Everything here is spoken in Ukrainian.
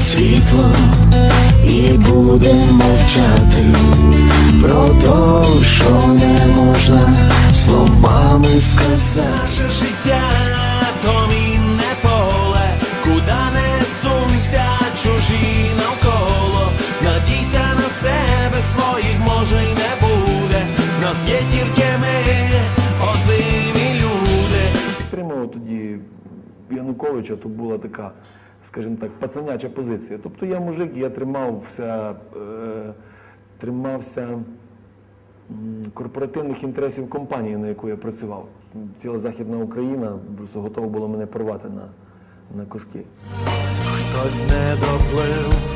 світло і будемо мовчати про те, що не можна словами сказати. Наше життя то мінне поле, куди не сунься, чужі навколо. Надійся на себе, своїх може й не буде. Нас є тільки ми, озимі люди. Підтримував тоді Януковича, то була така, скажімо так, пацаняча позиція. Тобто я мужик, я тримався, е, тримався корпоративних інтересів компанії, на яку я працював. Ціла Західна Україна просто готова була мене порвати на, на куски. Хтось не доплив,